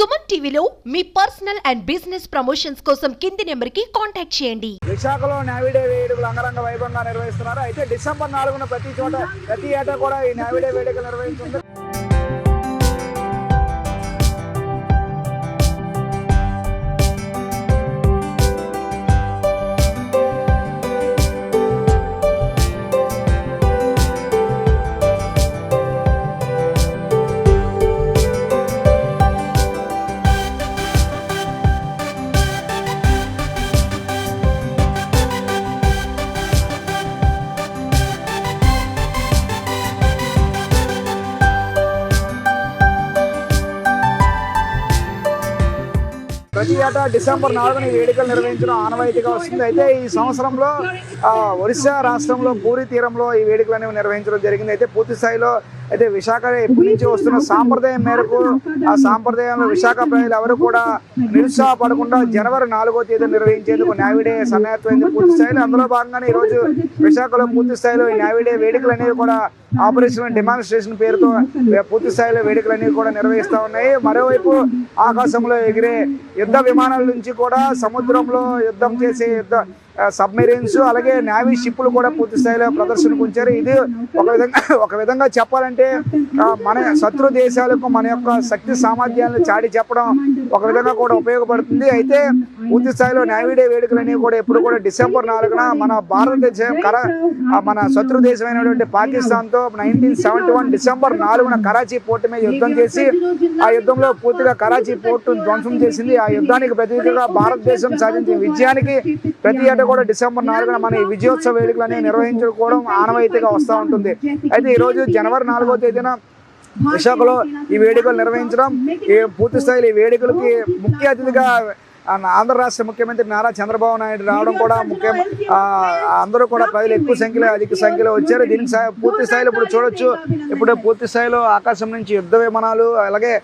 సుమన్ టీవీలో మీ personal and business promotions కోసం కింది నెంబర్కి కాంటాక్ట్ చేయండి. విశాఖలో నావిడే వేడుకలు అంగరంగ వైభవంగా నిర్వహిస్తున్నారు. అయితే డిసెంబర్ నాలుగున ప్రతి చోట ప్రతి ఏటా కూడా ఈ నావిడే వేడుకలు నిర్వహిస్తుంది ఏటా డిసెంబర్ నాలుగున ఈ వేడుకలు నిర్వహించడం ఆనవాయితీగా వస్తుంది. అయితే ఈ సంవత్సరంలో ఒరిస్సా రాష్ట్రంలో పూరి తీరంలో ఈ వేడుకలు అనేవి నిర్వహించడం జరిగింది. అయితే పూర్తి స్థాయిలో అయితే విశాఖ ఎప్పటి నుంచి వస్తున్న సాంప్రదాయం మేరకు ఆ సాంప్రదాయంలో విశాఖ ప్రజలు ఎవరు కూడా నిరుత్సాహపడకుండా జనవరి నాలుగో తేదీ నిర్వహించేందుకు నావిడే సన్నాహమైంది పూర్తి స్థాయిలో అందులో భాగంగానే ఈ రోజు విశాఖలో పూర్తి స్థాయిలో ఈ నావిడే వేడుకలు అనేవి కూడా ఆపరేషన్ డెమాన్స్ట్రేషన్ పేరుతో పూర్తి స్థాయిలో వేడుకలు అనేవి కూడా నిర్వహిస్తా ఉన్నాయి. మరోవైపు ఆకాశంలో ఎగిరే యుద్ధ విమానాల నుంచి కూడా సముద్రంలో యుద్ధం చేసే యుద్ధ సబ్మెరీన్స్ అలాగే నావీ షిప్లు కూడా పూర్తి స్థాయిలో ప్రదర్శనకు ఉంచారు. ఇది ఒక విధంగా ఒక విధంగా చెప్పాలంటే మన శత్రు దేశాలకు మన యొక్క శక్తి సామర్థ్యాలను చాటి చెప్పడం ఒక విధంగా కూడా ఉపయోగపడుతుంది. అయితే పూర్తి స్థాయిలో నావిడే వేడుకలు అనేవి కూడా ఎప్పుడు కూడా డిసెంబర్ నాలుగున మన భారతదేశం కర మన శత్రు దేశమైనటువంటి పాకిస్తాన్తో నైన్టీన్ సెవెంటీ వన్ డిసెంబర్ నాలుగున కరాచీ పోర్టు మీద యుద్ధం చేసి ఆ యుద్ధంలో పూర్తిగా కరాచీ పోర్టు ధ్వంసం చేసింది. ఆ యుద్ధానికి ప్రతిగా భారతదేశం సాధించిన విజయానికి ప్రతి ఏటా కూడా డిసెంబర్ నాలుగున మన విజయోత్సవ వేడుకలు అనేవి నిర్వహించుకోవడం ఆనవాయితీగా వస్తూ ఉంటుంది. అయితే ఈరోజు జనవరి నాలుగో తేదీన విశాఖలో ఈ వేడుకలు నిర్వహించడం ఈ పూర్తి స్థాయిలో ఈ వేడుకలకి ముఖ్య అతిథిగా ఆంధ్ర రాష్ట్ర ముఖ్యమంత్రి నారా చంద్రబాబు నాయుడు రావడం కూడా ముఖ్యం. అందరూ కూడా ప్రజలు ఎక్కువ సంఖ్యలో అధిక సంఖ్యలో వచ్చారు. దీనికి పూర్తి స్థాయిలో ఇప్పుడు చూడొచ్చు. ఇప్పుడు పూర్తి స్థాయిలో ఆకాశం నుంచి యుద్ధ విమానాలు అలాగే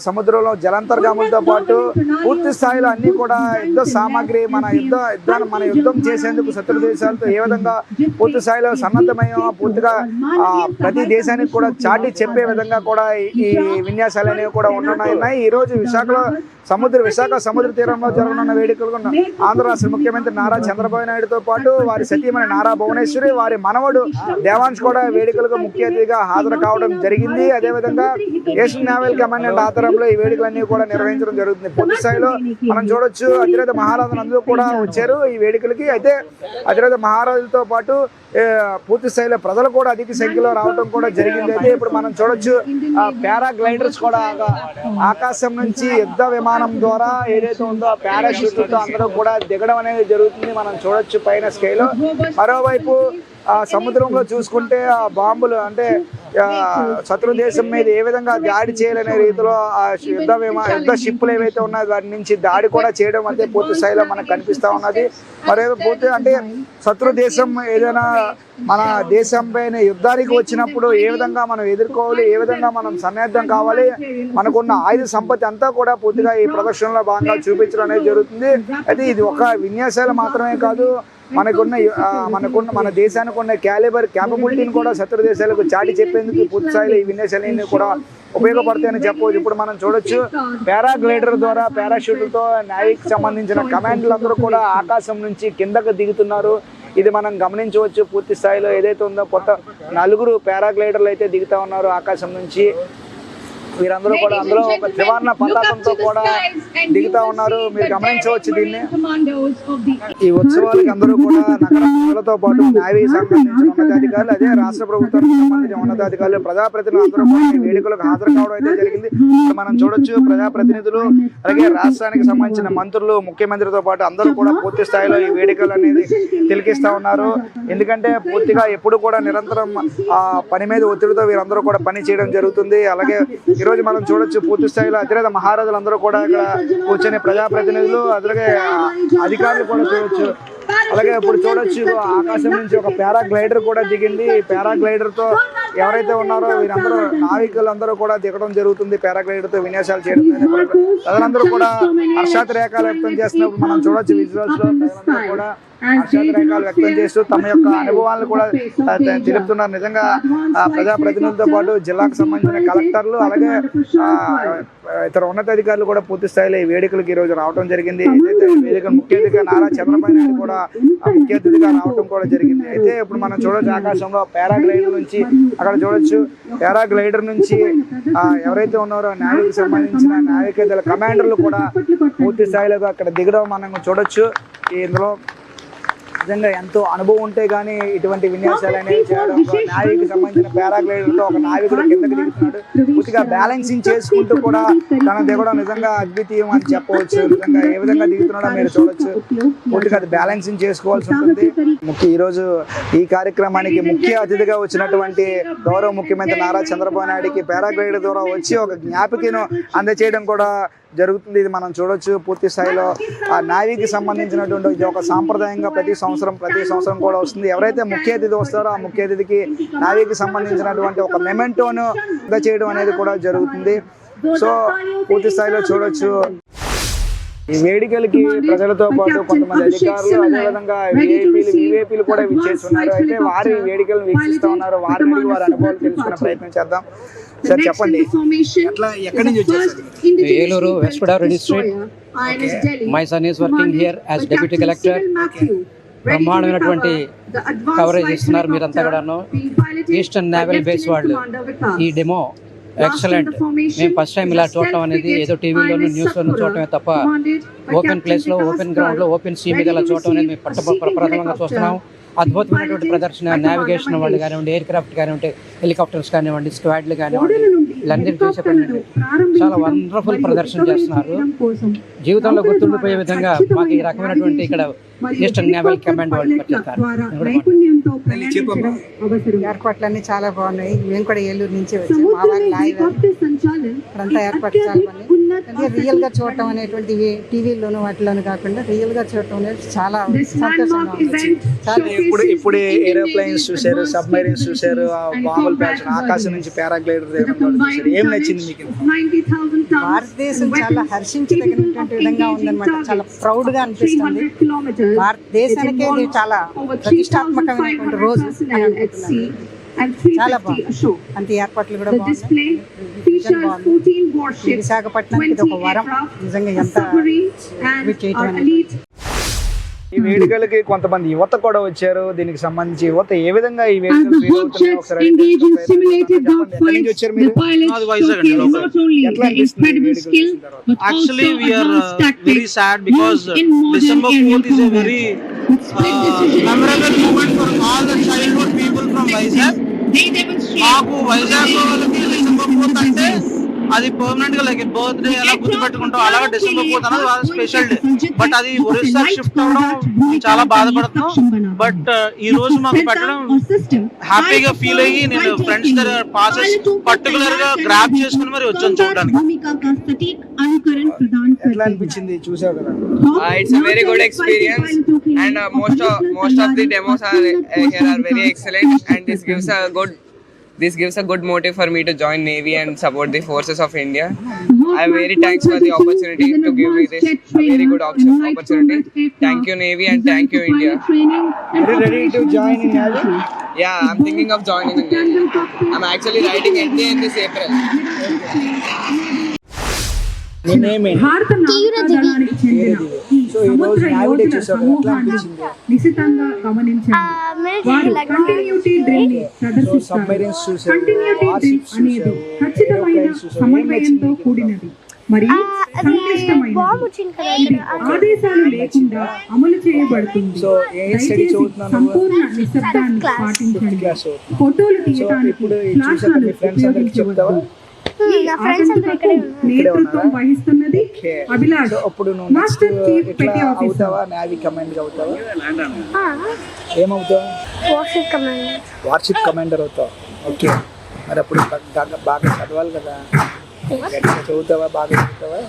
సముద్రంలో జలాంతర్గాములతో పాటు పూర్తి స్థాయిలో అన్ని కూడా యుద్ధ సామాగ్రి మన యుద్ధ యుద్ధాన్ని మన యుద్ధం చేసేందుకు శత్రు దేశాలతో ఏ విధంగా పూర్తి స్థాయిలో సన్నద్ధమయ్యో పూర్తిగా ఆ, ప్రతి దేశానికి కూడా చాటి చెప్పే విధంగా కూడా ఈ- విన్యాసాలు అనేవి కూడా ఉన్నాయి. ఈ రోజు విశాఖలో సముద్ర విశాఖ సముద్ర తీరంలో జరగనున్న వేడుకలు ఆంధ్ర రాష్ట్ర ముఖ్యమంత్రి నారా చంద్రబాబు నాయుడుతో పాటు వారి సతీమణి నారా భువనేశ్వరి వారి మనవడు దేవాంశ్ కూడా వేడుకలకు ముఖ్య అతిథిగా హాజరు కావడం జరిగింది. అదేవిధంగా ఏషియన్ నావల్ కమాండెంట్ ఆధ్వర్యంలో ఈ వేడుకలన్నీ కూడా నిర్వహించడం జరుగుతుంది. పూర్తి స్థాయిలో మనం చూడొచ్చు అతిరథ మహారాజులు అందరూ కూడా వచ్చారు ఈ వేడుకలకి. అయితే అతిరథ మహారాజులతో పాటు పూర్తి స్థాయిలో ప్రజలు కూడా అధిక సంఖ్యలో రావడం కూడా జరిగింది. అయితే ఇప్పుడు మనం చూడొచ్చు ఆ పారాగ్లైడర్స్ కూడా ఆకాశం నుంచి యుద్ధ విమానం ద్వారా ఏదైతే ఉందో ఆ పారాషూట్లతో అందరూ కూడా దిగడం అనేది జరుగుతుంది. మనం చూడొచ్చు పైన స్కైలో మరోవైపు ఆ సముద్రంలో చూసుకుంటే ఆ బాంబులు అంటే శత్రు దేశం మీద ఏ విధంగా దాడి చేయాలనే రీతిలో ఆ యుద్ధ విమా యుద్ధ షిప్పులు ఏవైతే ఉన్నాయో వాటి నుంచి దాడి కూడా చేయడం అయితే పూర్తి స్థాయిలో మనకు కనిపిస్తా ఉన్నది. మరి పూర్తి అంటే శత్రు దేశం ఏదైనా మన దేశం పైన యుద్ధానికి వచ్చినప్పుడు ఏ విధంగా మనం ఎదుర్కోవాలి ఏ విధంగా మనం సన్నద్ధం కావాలి మనకున్న ఆయుధ సంపత్తి అంతా కూడా పూర్తిగా ఈ ప్రదర్శనలో భాగంగా చూపించడం అనేది జరుగుతుంది. అయితే ఇది ఒక విన్యాసాలు మాత్రమే కాదు. మనకున్న మనకున్న మన దేశానికి ఉన్న క్యాలిబర్ క్యాపబిలిటీని కూడా శత్రు దేశాలకు చాటి చెప్పేందుకు పూర్తి స్థాయిలో ఈ విన్యాసాలన్నీ కూడా ఉపయోగపడతాయని చెప్పవచ్చు. ఇప్పుడు మనం చూడొచ్చు పారాగ్లైడర్ ద్వారా పారాషూట్లతో నావిక్ సంబంధించిన కమాండ్లు అందరూ కూడా ఆకాశం నుంచి కిందకు దిగుతున్నారు. ఇది మనం గమనించవచ్చు పూర్తి స్థాయిలో ఏదైతే ఉందో కొత్త నలుగురు పారాగ్లైడర్లు అయితే దిగుతా ఉన్నారు ఆకాశం నుంచి. వీరందరూ కూడా అందులో ఒక త్రివర్ణ పతాకంతో కూడా దిగుతా ఉన్నారు. మీరు గమనించవచ్చు దీన్ని. ఈ ఉత్సవాలకి అందరూ కూడా నగర ప్రజలతో పాటు నావీ సంబంధించిన ఉన్నతాధికారులు అదే రాష్ట్ర ప్రభుత్వానికి సంబంధించిన ఉన్నతాధికారులు ప్రజాప్రతినిధులు అందరూ కూడా ఈ వేడుకలకు హాజరు కావడం అయితే జరిగింది. మనం చూడొచ్చు ప్రజాప్రతినిధులు అలాగే రాష్ట్రానికి సంబంధించిన మంత్రులు ముఖ్యమంత్రితో పాటు అందరూ కూడా పూర్తి స్థాయిలో ఈ వేడుకలు అనేది తిలకిస్తా ఉన్నారు. ఎందుకంటే పూర్తిగా ఎప్పుడు కూడా నిరంతరం ఆ పని మీద ఒత్తిడితో వీరందరూ కూడా పని చేయడం జరుగుతుంది. అలాగే ఈరోజు మనం చూడొచ్చు పూర్తి స్థాయిలో అతిరేత మహారాజులందరూ కూడా ఇక్కడ కూర్చొని ప్రజాప్రతినిధులు అలాగే అధికారులు కూడా చూడొచ్చు. అలాగే ఇప్పుడు చూడొచ్చు ఆకాశం నుంచి ఒక పారాగ్లైడర్ కూడా దిగింది. పారాగ్లైడర్తో పారాగ్లైడర్తో ఎవరైతే ఉన్నారో వీరందరూ నావికులందరూ కూడా దిగడం జరుగుతుంది పారాగ్లైడర్తో విన్యాసాలు చేయడం ప్రజలందరూ కూడా హర్షాతిరేకాలు వ్యక్తం చేస్తున్నప్పుడు మనం చూడొచ్చు విజువల్స్లో కూడా. హర్షాతిరేకాలు వ్యక్తం చేస్తూ తమ యొక్క అనుభవాలను కూడా తెలుపుతున్నారు నిజంగా ప్రజాప్రతినిధులతో పాటు జిల్లాకు సంబంధించిన కలెక్టర్లు అలాగే ఇతర ఉన్నతాధికారులు కూడా పూర్తి స్థాయిలో ఈ వేడుకలకు ఈ రోజు రావడం జరిగింది ఏదైతే ఈ వేదిక ముఖ్య అతిథిగా నారా చంద్రబాబు నాయుడు కూడా ముఖ్య అతిథిగా రావడం కూడా జరిగింది. అయితే ఇప్పుడు మనం చూడొచ్చు ఆకాశంలో పారాగ్లైడర్ నుంచి అక్కడ చూడొచ్చు. పారాగ్లైడర్ నుంచి ఎవరైతే ఉన్నారో నావికి సంబంధించిన నావికేతల కమాండర్లు కూడా పూర్తి స్థాయిలో అక్కడ దిగడం మనం చూడొచ్చు. ఇందులో నిజంగా ఎంతో అనుభవం ఉంటే గానీ ఇటువంటి విన్యాసాలు అనేవి చేయడం నావికి సంబంధించిన పారాగ్లైడర్తో ఒక నావికుడు కిందకి దిగుతున్నాడు. పూర్తిగా బ్యాలెన్సింగ్ చేసుకుంటూ కూడా తన దిగడం నిజంగా అద్వితీయం అని చెప్పవచ్చు. నిజంగా ఏ విధంగా దిగుతున్నాడో మీరు చూడొచ్చు. పూర్తిగా అది బ్యాలెన్సింగ్ చేసుకోవాల్సి ఉంటుంది. ముఖ్య ఈ రోజు ఈ కార్యక్రమానికి ముఖ్య అతిథిగా వచ్చినటువంటి గౌరవ ముఖ్యమంత్రి నారా చంద్రబాబు నాయుడికి పారాగ్లైడర్ ద్వారా వచ్చి ఒక జ్ఞాపికను అందచేయడం కూడా జరుగుతుంది. ఇది మనం చూడొచ్చు పూర్తి స్థాయిలో. ఆ నావికి సంబంధించినటువంటి ఇది ఒక సాంప్రదాయంగా ప్రతి సంవత్సరం ప్రతి సంవత్సరం కూడా వస్తుంది. ఎవరైతే ముఖ్య అతిథి వస్తారో ఆ ముఖ్య అతిథికి నావికి సంబంధించినటువంటి ఒక మెమెంటోను చేయడం అనేది కూడా జరుగుతుంది. సో పూర్తి స్థాయిలో చూడొచ్చు. ఈ వేడుకలకి ప్రజలతో పాటు కొంతమంది అధికారులు అదేవిధంగా విఐపీలు వివేపీలు కూడా విచ్చేస్తున్నారు. అయితే వారి వేడుకలను వీక్షిస్తూ ఉన్నారు. వారి వారి అనుభవాలు తెలుసుకునే ప్రయత్నం చేద్దాం. సార్ చెప్పండి. ఎట్లా ఎక్కడి నుంచి వచ్చేసారు Eluru west Godavari district my son is working here as deputy collector బ్రహ్మాండమైనటువంటి కవరేజ్ ఇస్తున్నారు మీరంతా కూడాను. ఈస్టర్న్ నేవల్ బేస్ వాళ్ళు. ఈ డెమో ఎక్సలెంట్ మేము ఫస్ట్ టైం ఇలా చూడటం అనేది ఏదో టీవీలోను న్యూస్లోను చూడటమే తప్ప ఓపెన్ ప్లేస్లో ఓపెన్ గ్రౌండ్లో ఓపెన్ సీ మీద ఇలా చూడటం అనేది మేము పట్ట ప్రప్రథమంగా చూస్తున్నాం. అద్భుతమైనటువంటి ప్రదర్శన నావిగేషన్ వాళ్ళు కానివ్వండి ఎయిర్ క్రాఫ్ట్ కానివ్వండి హెలికాప్టర్స్ కానివ్వండి స్క్వాడ్లు కానివ్వండి వీళ్ళందరూ చూసేటువంటి చాలా వండర్ఫుల్ ప్రదర్శన చేస్తున్నారు. జీవితంలో గుర్తుండిపోయే విధంగా మాకు ఈ రకమైనటువంటి ఇక్కడ ఈస్టర్న్ నేవల్ కమాండ్ వాళ్ళు పట్టిస్తారు ఏర్పాట్లన్నీ చాలా బాగున్నాయి. మేము కూడా ఏలూరు నుంచి వచ్చాం మా వారి లాయర్ ఇక్కడంతా ఏర్పాట్లు చాలా బాగున్నాయి రియల్గా చూడటం అనేటువంటి టీవీలోను వాటిలోను కాకుండా రియల్గా చూడటం అనేది చాలా సంతోషంగా ఉంది. చాలా ఇప్పుడు ఇప్పుడే ఏరోప్లేన్స్ చూశారు సబ్మెరీన్స్ చూశారు ఆ బాంబులు పేల్చడం ఆకాశం నుంచి పారాగ్లైడర్ చూశారు. ఏం నచ్చింది మీకు? భారతదేశం చాలా హర్షించదగినటువంటి విధంగా ఉందన్నమాట. చాలా ప్రౌడ్గా అనిపిస్తుంది. భారతదేశానికే ఇది చాలా ప్రతిష్టాత్మకమైనటువంటి రోజు. అని అనుకుంటున్నాను చాలా బాగుంది. అంత ఏర్పాట్లు కూడా బాగున్నాయి. విశాఖపట్నానికి ఒక వరం. నిజంగా ఎంత ఈ వేడుకలకి కొంతమంది యువత కూడా వచ్చారు. దీనికి సంబంధించి యువత ఏ విధంగా ఈ వేడుకలు వైజాగ్. అండి లోకల్ ఎట్లా అనిపిస్తుంది ఈ వేడుకలు చూసిన తర్వాత? actually we are uh, very sad because uh, december 4th is a very uh, memorable moment for all the childhood people from Vizag మాకు వైజాగ్ వాళ్ళకి డిసెంబర్ ఫోర్త్ అంటే అది పర్మనెంట్గా లైక్ బర్త్డే ఎలా గుర్తుపెట్టుకుంటాం అలాగే డిసెంబర్ ఫోర్త్ అనేది వాళ్ళ స్పెషల్ డే బట్ అది ఒరిస్సా షిఫ్ట్ అవడం చాలా బాధపడుతున్నాం. బట్ uh, ఈ రోజు మాకు పెట్టడం హ్యాపీగా ఫీల్ అయ్యి నేను ఫ్రెండ్స్ దగ్గర పాసెస్ పర్టికులర్గా గ్రాప్ చేసుకుని మరి వచ్చాను చూడడానికి. ఎట్లా అనిపించింది చూసావు కదా Uh, it's a very good experience, and uh, most of most of the demos are uh, here are very excellent, and this gives a good this gives a good motive for me to join Navy and support the forces of India. I am very thanks for the opportunity to give me this a very good option, opportunity. Thank you Navy and thank you India. Are you ready to join in Navy? Yeah, I'm thinking of joining in Navy. I'm actually writing NDA in this April. భారత చెందిన ఈ సముద్ర యోధుల నిశితంగా గమనించండి. వారు continuity డ్రిల్ని ప్రదర్శిస్తారు. Submarines చూసావు కంటిన్యూటీ డ్రిల్ వార్షిప్స్ అనేది చూసావు ఖచ్చితమైన సమన్వయంతో కూడినది. మరియు సంక్లిష్టమైనది. ఇది ఆదేశాలు లేకుండా అమలు చేయబడుతుంది. దయచేసి సంపూర్ణ నిశ్శబ్దాన్ని పాటించండి. ఫోటోలు తీయడానికి ఇప్పుడు ఇది నేతృత్వం వహిస్తున్నది అభిలాష్. అప్పుడు మాస్టర్ చీఫ్ పెట్టి ఆఫీసర్ అవుతావా? నావీ కమాండ్ అవుతావా? ఏమవుతావు? వార్షిప్ కమాండర్ అవుతావు. ఓకే. మరి అప్పుడు బాగా చదవాలి కదా. చదువుతావా? బాగా చదువుతావా?